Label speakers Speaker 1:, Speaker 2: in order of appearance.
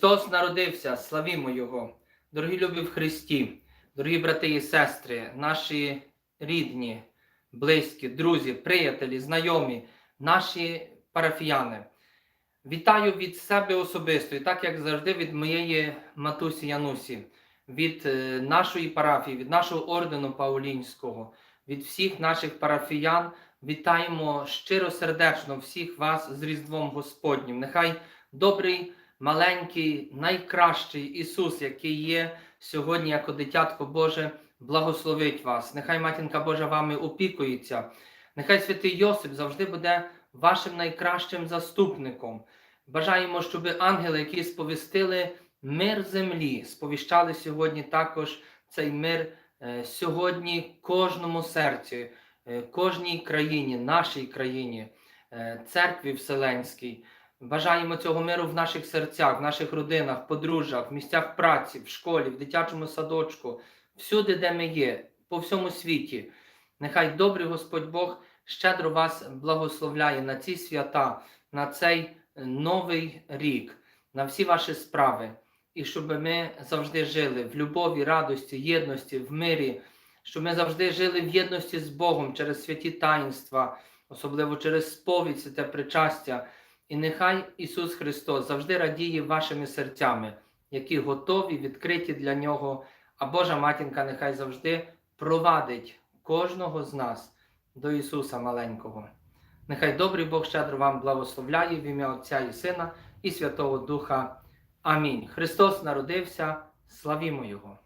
Speaker 1: Христос народився, славімо Його. Дорогі любі в Христі, дорогі брати і сестри, наші рідні, близькі, друзі, приятелі, знайомі, наші парафіяни. Вітаю від себе особисто, і так як завжди, від моєї матусі Янусі, від е, нашої парафії, від нашого ордену Паулінського, від всіх наших парафіян. Вітаємо щиро сердечно всіх вас з Різдвом Господнім. Нехай добрий маленький, найкращий Ісус, який є сьогодні, як дитятко Боже, благословить вас. Нехай Матінка Божа вами опікується. Нехай святий Йосип завжди буде вашим найкращим заступником. Бажаємо, щоб ангели, які сповістили мир землі, сповіщали сьогодні також цей мир е, сьогодні кожному серці, е, кожній країні, нашій країні, е, церкві Вселенській. Бажаємо цього миру в наших серцях, в наших родинах, подружжях, в місцях праці, в школі, в дитячому садочку, всюди, де ми є, по всьому світі. Нехай добрий Господь Бог щедро вас благословляє на ці свята, на цей новий рік, на всі ваші справи. І щоб ми завжди жили в любові, радості, єдності, в мирі, щоб ми завжди жили в єдності з Богом через святі таїнства, особливо через сповідь, святе причастя. І нехай Ісус Христос завжди радіє вашими серцями, які готові, відкриті для Нього. А Божа матінка нехай завжди провадить кожного з нас до Ісуса маленького. Нехай добрий Бог щедро вам благословляє в ім'я Отця і Сина і Святого Духа. Амінь. Христос народився, славімо Його!